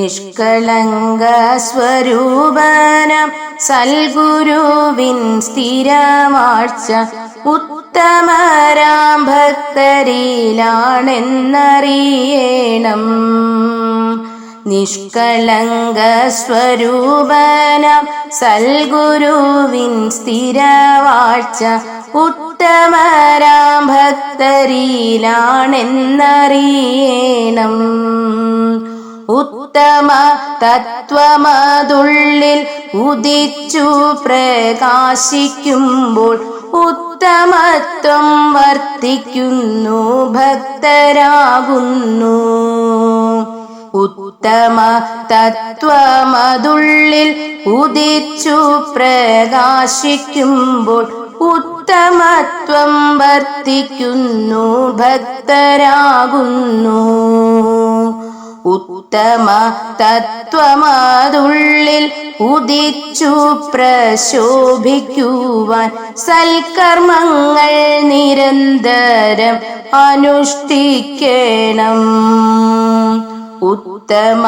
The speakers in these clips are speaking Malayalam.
നിഷ്കളങ്ക സ്വരൂപനം സൽഗുരുവിൻ സ്ഥിരമാഴ്ച ഉത്തമരാം ഭക്തരിലാണെന്നറിയണം നിഷ്കളങ്ക സ്വരൂപനം സൽഗുരുവിൻ സ്ഥിരവാഴ്ച ഉത്തമരാം ഭക്തരിലാണെന്നറിയണം ഉത്തമ തത്വമതുള്ളിൽ ഉദിച്ചു പ്രകാശിക്കുമ്പോൾ ഉത്തമത്വം വർത്തിക്കുന്നു ഭക്തരാകുന്നു. ഉത്തമ തത്വമതുള്ളിൽ ഉദിച്ചു പ്രകാശിക്കുമ്പോൾ ഉത്തമത്വം വർത്തിക്കുന്നു ഭക്തരാകുന്നു. ഉത്തമ തത്വമാതുള്ളിൽ ഉദിച്ചു പ്രശോഭിക്കുവാൻ സൽക്കർമ്മങ്ങൾ നിരന്തരം അനുഷ്ഠിക്കണം. ഉത്തമ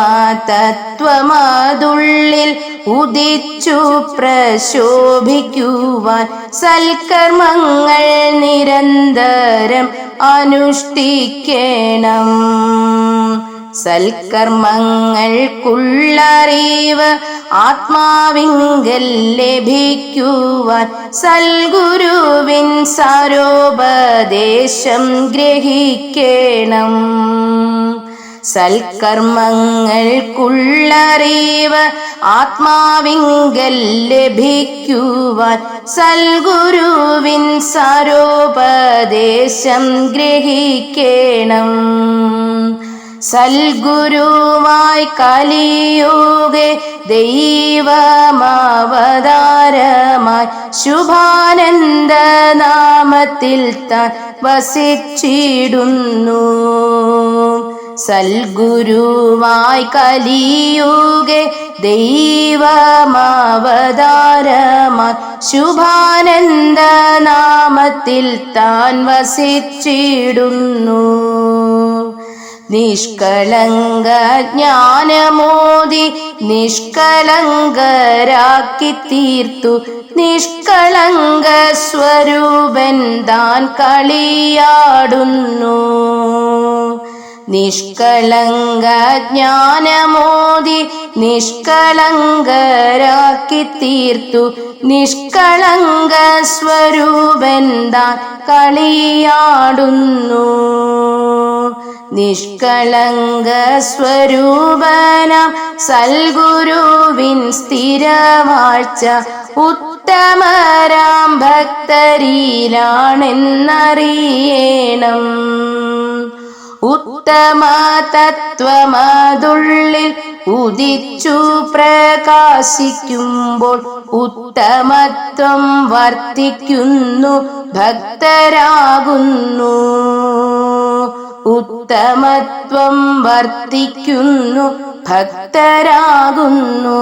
തത്വമാതുള്ളിൽ ഉദിച്ചു പ്രശോഭിക്കുവാൻ സൽക്കർമ്മങ്ങൾ നിരന്തരം അനുഷ്ഠിക്കണം. സൽക്കർമ്മങ്ങൾക്കുള്ളറിവ് ആത്മാവിങ്കൽ ലഭിക്കുവാൻ സൽഗുരുവിൻ സാരോപദേശം ഗ്രഹിക്കണം. സൽക്കർമ്മങ്ങൾക്കുള്ളറിവ് ആത്മാവിങ്കൽ ലഭിക്കുവാൻ സൽഗുരുവിൻ സാരോപദേശം ഗ്രഹിക്കണം. സൽഗുരുവായി കലിയുഗെ ദൈവമാവതാരമായി ശുഭാനന്ദ നാമത്തിൽ താൻ വസിച്ചിടുന്നു. സൽഗുരുവായി കലിയുഗെ ദൈവമാവതാരമായി ശുഭാനന്ദ നാമത്തിൽ താൻ വസിച്ചിടുന്നു. നിഷ്കളങ്ക ജ്ഞാനമോദി നിഷ്കളങ്കരാക്കി തീർത്തു നിഷ്കളങ്ക സ്വരൂപൻ താൻ കളിയാടുന്നു. നിഷ്കളങ്ക ജ്ഞാനമോദി നിഷ്കളങ്കരാക്കി തീർത്തു നിഷ്കളങ്ക സ്വരൂപൻ കളിയാടുന്നു. നിഷ്കളങ്ക സ്വരൂപനം സൽഗുരുവിൻ സ്ഥിരവാഴ്ച ഉത്തമരാം ഭക്തരിലാണെന്നറിയണം ഉത്തമ തത്വമതുള്ളിൽ ഉദിച്ചു പ്രകാശിക്കുമ്പോൾ ഉത്തമത്വം വർത്തിക്കുന്നു ഭക്തരാകുന്നു. ഉത്തമത്വം വർത്തിക്കുന്നു ഭക്തരാകുന്നു.